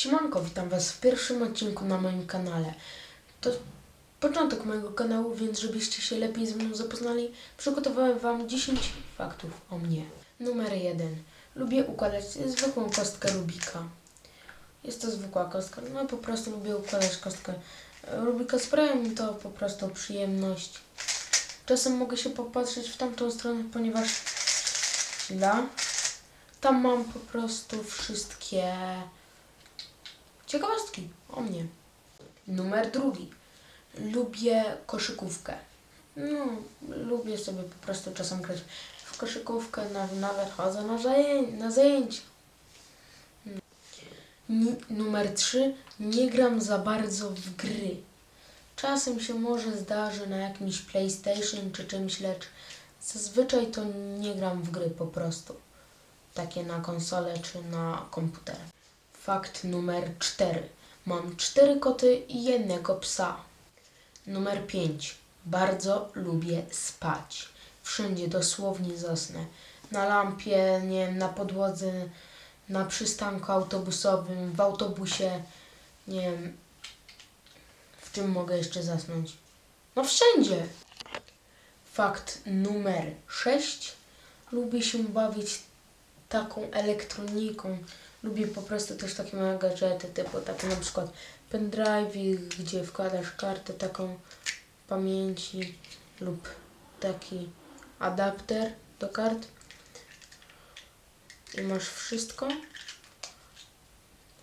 Siemanko, witam Was w pierwszym odcinku na moim kanale. To początek mojego kanału, więc żebyście się lepiej ze mną zapoznali, przygotowałem Wam 10 faktów o mnie. Numer 1. Lubię układać zwykłą kostkę Rubika. Jest to zwykła kostka, no po prostu lubię układać kostkę Rubika. Sprawia mi to po prostu przyjemność. Czasem mogę się popatrzeć w tamtą stronę, ponieważ chwila, tam mam po prostu wszystkie Ciekawostki o mnie. Numer drugi. Lubię koszykówkę. No, lubię sobie po prostu czasem grać w koszykówkę, na- nawet chodzę na, zaję- na zajęcia. Numer trzy. Nie gram za bardzo w gry. Czasem się może zdarzy na jakimś PlayStation czy czymś, lecz zazwyczaj to nie gram w gry po prostu. Takie na konsolę czy na komputer. Fakt numer 4. Mam cztery koty i jednego psa. Numer 5. Bardzo lubię spać. Wszędzie dosłownie zasnę. Na lampie, nie wiem, na podłodze, na przystanku autobusowym, w autobusie, nie wiem, w czym mogę jeszcze zasnąć. No wszędzie. Fakt numer 6. Lubię się bawić taką elektroniką. Lubię po prostu też takie małe gadżety, typu takie na przykład pendrive, gdzie wkładasz kartę taką pamięci lub taki adapter do kart i masz wszystko.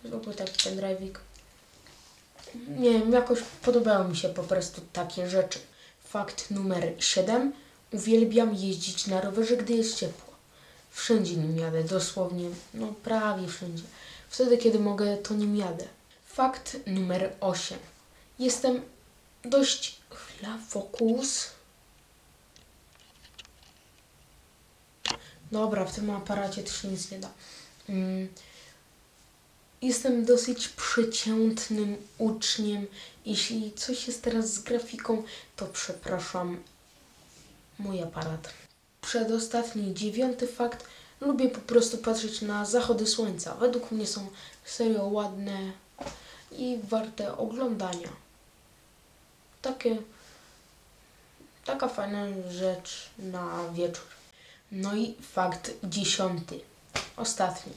Zwykły taki pendrive'ik. Nie wiem, jakoś podobały mi się po prostu takie rzeczy. Fakt numer 7. Uwielbiam jeździć na rowerze, gdy jest ciepło. Wszędzie nim jadę, dosłownie, no prawie wszędzie. Wtedy, kiedy mogę, to nim jadę. Fakt numer 8. Jestem dość... Chwila, fokus. Dobra, w tym aparacie się nic nie da. Mm. Jestem dosyć przeciętnym uczniem. Jeśli coś jest teraz z grafiką, to przepraszam mój aparat. Przedostatni, dziewiąty fakt. Lubię po prostu patrzeć na zachody słońca. Według mnie są serio ładne i warte oglądania. Takie, taka fajna rzecz na wieczór. No i fakt dziesiąty, ostatni.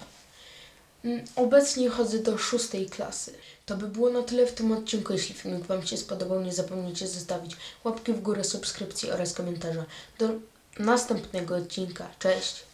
Mm, Obecnie chodzę do szóstej klasy. To by było na tyle w tym odcinku. Jeśli filmik Wam się spodobał, nie zapomnijcie zostawić łapki w górę, subskrypcji oraz komentarza. Do następnego odcinka. Cześć!